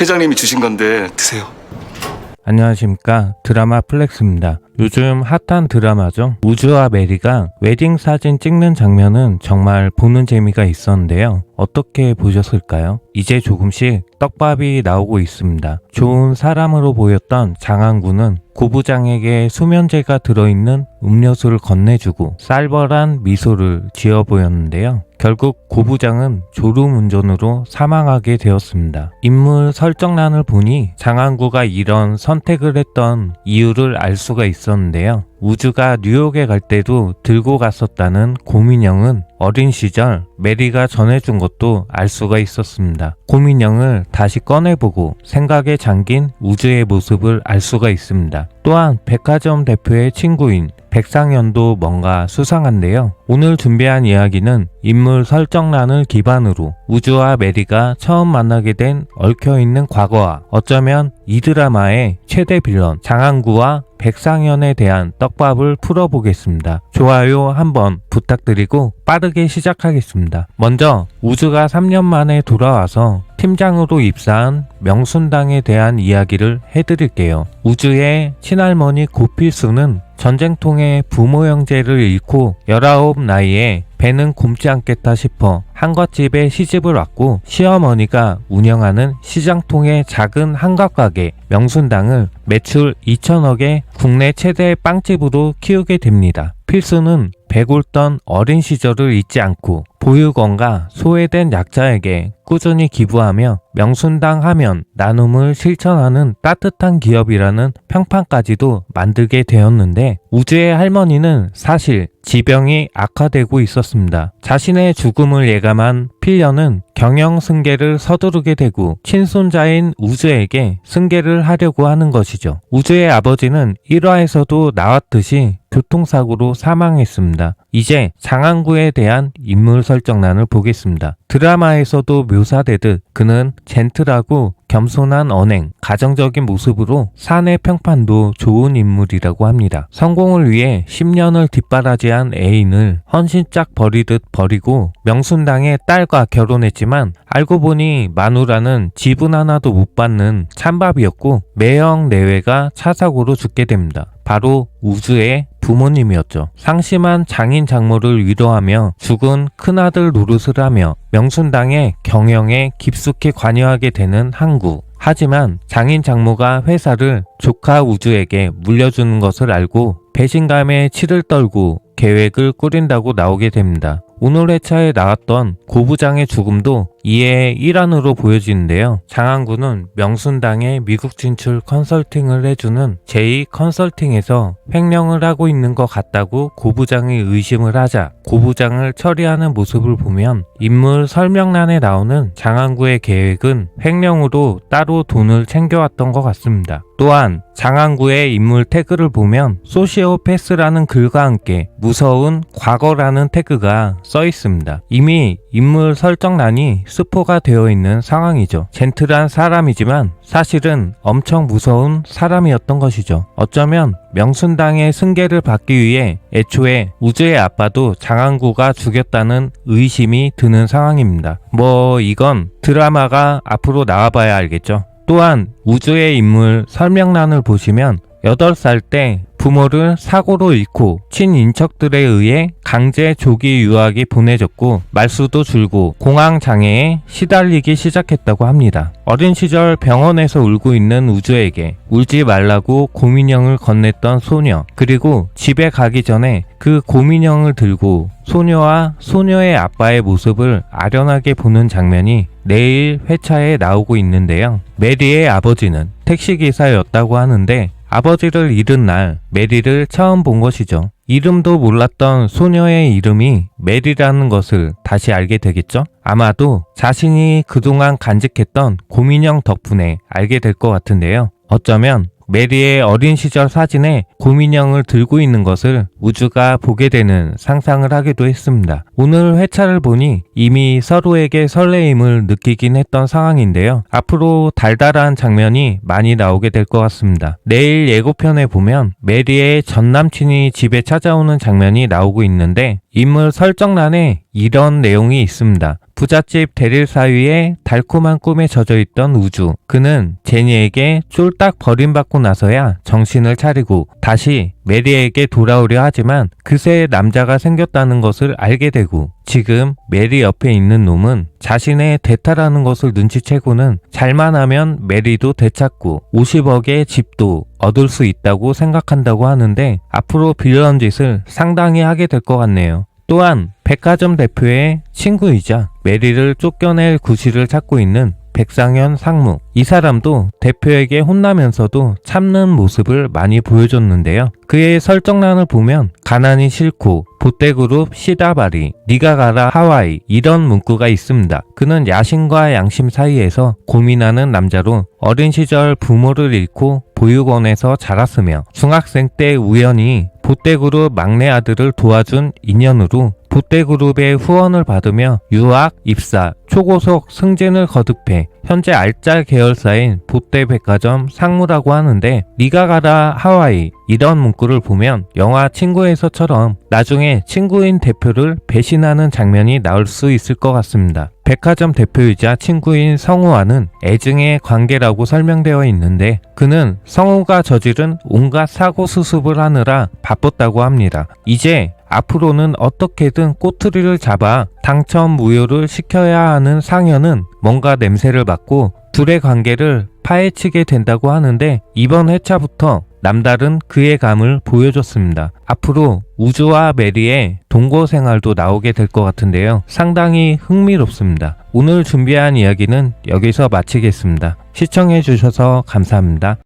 회장님이 주신 건데 드세요. 안녕하십니까 드라마 플렉스입니다. 요즘 핫한 드라마죠. 우주와 메리가 웨딩 사진 찍는 장면은 정말 보는 재미가 있었는데요. 어떻게 보셨을까요? 이제 조금씩 떡밥이 나오고 있습니다. 좋은 사람으로 보였던 장항구는 고부장에게 수면제가 들어있는 음료수를 건네주고 쌀벌한 미소를 지어 보였는데요. 결국 고부장은 졸음 운전으로 사망하게 되었습니다. 인물 설정란을 보니 장항구가 이런 선택을 했던 이유를 알 수가 있었는데요. 우주가 뉴욕에 갈 때도 들고 갔었다는 고민형은 어린 시절 메리가 전해준 것도 알 수가 있었습니다. 고민형을 다시 꺼내보고 생각에 잠긴 우주의 모습을 알 수가 있습니다. 또한 백화점 대표의 친구인 백상현도 뭔가 수상한데요. 오늘 준비한 이야기는 인물 설정란을 기반으로 우주와 메리가 처음 만나게 된 얽혀있는 과거와 어쩌면 이 드라마의 최대 빌런 장항구와 백상현에 대한 떡밥을 풀어보겠습니다. 좋아요 한번 부탁드리고 빠르게 시작하겠습니다. 먼저 우주가 3년 만에 돌아와서 팀장으로 입사한 명순당에 대한 이야기를 해드릴게요. 우주의 친할머니 고필수는 전쟁통에 부모 형제를 잃고 19 나이에 배는 굶지 않겠다 싶어 한갓집에 시집을 왔고 시어머니가 운영하는 시장통의 작은 한갓가게 명순당을 매출 2천억의 국내 최대 빵집으로 키우게 됩니다. 필수는 배골던 어린 시절을 잊지 않고 보육원과 소외된 약자에게 꾸준히 기부하며 명순당 하면 나눔을 실천하는 따뜻한 기업이라는 평판까지도 만들게 되었는데 우주의 할머니는 사실 지병이 악화되고 있었습니다. 자신의 죽음을 예 감한 필련은 경영 승계를 서두르게 되고 친손자인 우주에게 승계를 하려고 하는 것이죠. 우주의 아버지는 1화에서도 나왔듯이 교통사고로 사망했습니다. 이제 장항구에 대한 인물 설정란을 보겠습니다. 드라마에서도 묘사되듯 그는 젠틀하고 겸손한 언행, 가정적인 모습으로 사내 평판도 좋은 인물이라고 합니다. 성공을 위해 10년을 뒷바라지한 애인을 헌신짝 버리듯 버리고 명순당의 딸과 결혼했지만 알고 보니 마누라는 지분 하나도 못 받는 찬밥이었고 매형 내외가 차사고로 죽게 됩니다. 바로 우주의 부모님이었죠. 상심한 장인 장모를 위로하며 죽은 큰아들 노릇을 하며 명순당의 경영에 깊숙이 관여하게 되는 항구. 하지만 장인 장모가 회사를 조카 우주에게 물려주는 것을 알고 배신감에 치를 떨고 계획을 꾸린다고 나오게 됩니다. 오늘 회차에 나왔던 고부장의 죽음도 이의 일환으로 보여지는데요. 장항구는 명순당의 미국 진출 컨설팅을 해주는 제2 컨설팅에서 횡령을 하고 있는 것 같다고 고부장이 의심을 하자 고부장을 처리하는 모습을 보면 인물 설명란에 나오는 장항구의 계획은 횡령으로 따로 돈을 챙겨왔던 것 같습니다. 또한 장항구의 인물 태그를 보면 소시오패스라는 글과 함께 무서운 과거라는 태그가 써 있습니다. 이미 인물 설정란이 스포가 되어 있는 상황이죠. 젠틀한 사람이지만 사실은 엄청 무서운 사람이었던 것이죠. 어쩌면 명순당의 승계를 받기 위해 애초에 우주의 아빠도 장항구가 죽였다는 의심이 드는 상황입니다. 뭐 이건 드라마가 앞으로 나와봐야 알겠죠. 또한 우주의 인물 설명란을 보시면 8살 때 부모를 사고로 잃고 친인척들에 의해 강제 조기 유학이 보내졌고 말수도 줄고 공황 장애에 시달리기 시작했다고 합니다. 어린 시절 병원에서 울고 있는 우주에게 울지 말라고 고민형을 건넸던 소녀 그리고 집에 가기 전에 그 고민형을 들고 소녀와 소녀의 아빠의 모습을 아련하게 보는 장면이 내일 회차에 나오고 있는데요. 메리의 아버지는 택시기사였다고 하는데 아버지를 잃은 날 메리를 처음 본 것이죠. 이름도 몰랐던 소녀의 이름이 메리라는 것을 다시 알게 되겠죠? 아마도 자신이 그동안 간직했던 고민형 덕분에 알게 될 것 같은데요. 어쩌면 메리의 어린 시절 사진에 고민형을 들고 있는 것을 우주가 보게 되는 상상을 하기도 했습니다. 오늘 회차를 보니 이미 서로에게 설레임을 느끼긴 했던 상황인데요. 앞으로 달달한 장면이 많이 나오게 될 것 같습니다. 내일 예고편에 보면 메리의 전 남친이 집에 찾아오는 장면이 나오고 있는데 인물 설정란에 이런 내용이 있습니다. 부잣집 대릴 사위의 달콤한 꿈에 젖어 있던 우주. 그는 제니에게 쫄딱 버림받고 나서야 정신을 차리고 다시 메리에게 돌아오려 하지만 그새 남자가 생겼다는 것을 알게 되고 지금 메리 옆에 있는 놈은 자신의 대타라는 것을 눈치채고는 잘만 하면 메리도 되찾고 50억의 집도 얻을 수 있다고 생각한다고 하는데 앞으로 빌런 짓을 상당히 하게 될 것 같네요. 또한 백화점 대표의 친구이자 메리를 쫓겨낼 구실을 찾고 있는 백상현 상무. 이 사람도 대표에게 혼나면서도 참는 모습을 많이 보여줬는데요. 그의 설정란을 보면 가난이 싫고 보떼그룹 시다바리, 니가 가라 하와이 이런 문구가 있습니다. 그는 야심과 양심 사이에서 고민하는 남자로 어린 시절 부모를 잃고 보육원에서 자랐으며 중학생 때 우연히 보떼그룹 막내 아들을 도와준 인연으로 보떼그룹의 후원을 받으며 유학, 입사, 초고속 승진을 거듭해 현재 알짜 계열사인 보떼백화점 상무라고 하는데 니가 가라 하와이 이런 문구를 보면 영화 친구에서처럼 나중에 친구인 대표를 배신하는 장면이 나올 수 있을 것 같습니다. 백화점 대표이자 친구인 성우와는 애증의 관계라고 설명되어 있는데 그는 성우가 저지른 온갖 사고 수습을 하느라 바빴다고 합니다. 이제 앞으로는 어떻게든 꼬투리를 잡아 당첨 무효를 시켜야 하는 상현은 뭔가 냄새를 맡고 둘의 관계를 파헤치게 된다고 하는데 이번 회차부터 남다른 그의 감을 보여줬습니다. 앞으로 우주와 메리의 동거 생활도 나오게 될 것 같은데요. 상당히 흥미롭습니다. 오늘 준비한 이야기는 여기서 마치겠습니다. 시청해주셔서 감사합니다.